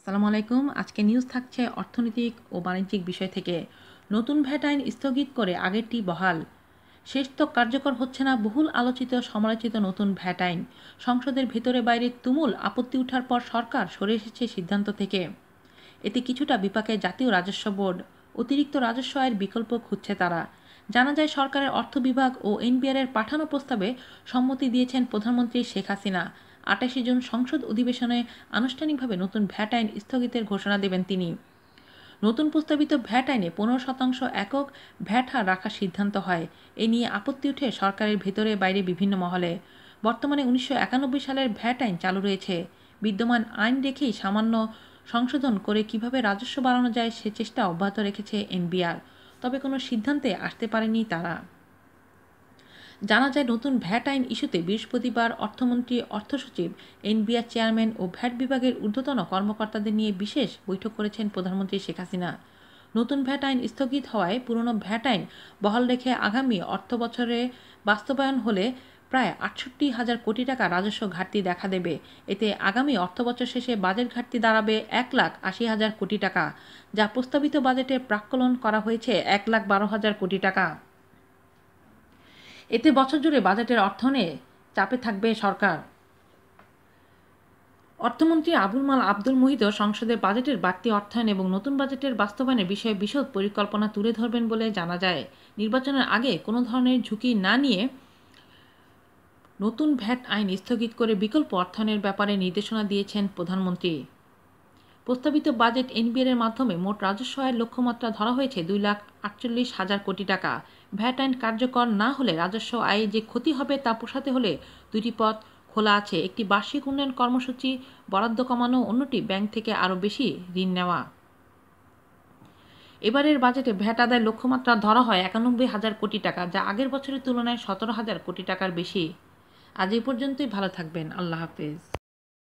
আসসালামু আলাইকুম। আজকে নিউজ থাকছে অর্থনৈতিক ও বাণিজ্যিক বিষয় থেকে। নতুন ভ্যাট আইন স্থগিত করে আগেরটি বহাল। শেষ তো কার্যকর হচ্ছে না বহুল আলোচিত, সমালোচিত নতুন ভ্যাট আইন সংসদের ভেতরে বাইরে তুমুল আপত্তি ওঠার পর সরকার সরে এসেছে সিদ্ধান্ত থেকে। এতে কিছুটা বিপাকে জাতীয় রাজস্ব বোর্ড। অতিরিক্ত রাজস্ব আয়ের বিকল্প খুঁজছে তারা। জানা যায় সরকারের অর্থ বিভাগ ও এনবিআরের পাঠানো প্রস্তাবে সম্মতি দিয়েছেন প্রধানমন্ত্রী শেখ হাসিনা। আটাশে জুন সংসদ অধিবেশনে আনুষ্ঠানিকভাবে নতুন ভ্যাট আইন স্থগিতের ঘোষণা দেবেন তিনি। নতুন প্রস্তাবিত ভ্যাট আইনে পনেরো শতাংশ একক ভ্যাট হার রাখার সিদ্ধান্ত হয়। এ নিয়ে আপত্তি উঠে সরকারের ভেতরে বাইরে বিভিন্ন মহলে। বর্তমানে উনিশশো একানব্বই সালের ভ্যাট আইন চালু রয়েছে। বিদ্যমান আইন রেখেই সামান্য সংশোধন করে কীভাবে রাজস্ব বাড়ানো যায় সে চেষ্টা অব্যাহত রেখেছে এনবিআর। তবে কোনো সিদ্ধান্তে আসতে পারেনি তারা। জানা যায়, নতুন ভ্যাট আইন ইস্যুতে বৃহস্পতিবার অর্থমন্ত্রী অর্থসচিব এনবিআর চেয়ারম্যান ও ভ্যাট বিভাগের ঊর্ধ্বতন কর্মকর্তাদের নিয়ে বিশেষ বৈঠক করেছেন প্রধানমন্ত্রী শেখ হাসিনা। নতুন ভ্যাট আইন স্থগিত হওয়ায় পুরনো ভ্যাট আইন বহাল রেখে আগামী অর্থ বছরে বাস্তবায়ন হলে প্রায় আটষট্টি হাজার কোটি টাকা রাজস্ব ঘাটতি দেখা দেবে। এতে আগামী অর্থবছর শেষে বাজেট ঘাটতি দাঁড়াবে এক লাখ আশি হাজার কোটি টাকা, যা প্রস্তাবিত বাজেটে প্রাক্কলন করা হয়েছে এক লাখ বারো হাজার কোটি টাকা। এতে বছর জুড়ে বাজেটের অর্থনে চাপে থাকবে সরকার। অর্থমন্ত্রী আবুল মাল আব্দুল মুহিত সংসদে বাজেটের বাড়তি অর্থায়ন এবং নতুন বাজেটের বাস্তবায়নের বিষয়ে বিশদ পরিকল্পনা তুলে ধরবেন বলে জানা যায়। নির্বাচনের আগে কোনো ধরনের ঝুঁকি না নিয়ে নতুন ভ্যাট আইন স্থগিত করে বিকল্প অর্থায়নের ব্যাপারে নির্দেশনা দিয়েছেন প্রধানমন্ত্রী। প্রস্তাবিত বাজেট এনবিআর এর মাধ্যমে মোট রাজস্ব আয়ের লক্ষ্যমাত্রা ধরা হয়েছে দুই লাখ আটচল্লিশ হাজার কোটি টাকা। ভ্যাট আইন কার্যকর না হলে রাজস্ব আয়ে যে ক্ষতি হবে তা পোষাতে হলে দুটি পথ খোলা আছে। একটি বার্ষিক উন্নয়ন কর্মসূচি, বরাদ্দ কমানো, অন্যটি ব্যাংক থেকে আরও বেশি ঋণ নেওয়া। এবারের বাজেটে ভ্যাট আদায় লক্ষ্যমাত্রা ধরা হয় একানব্বই হাজার কোটি টাকা, যা আগের বছরের তুলনায় সতেরো হাজার কোটি টাকার বেশি। আজ এই পর্যন্তই, ভালো থাকবেন, আল্লাহ হাফেজ।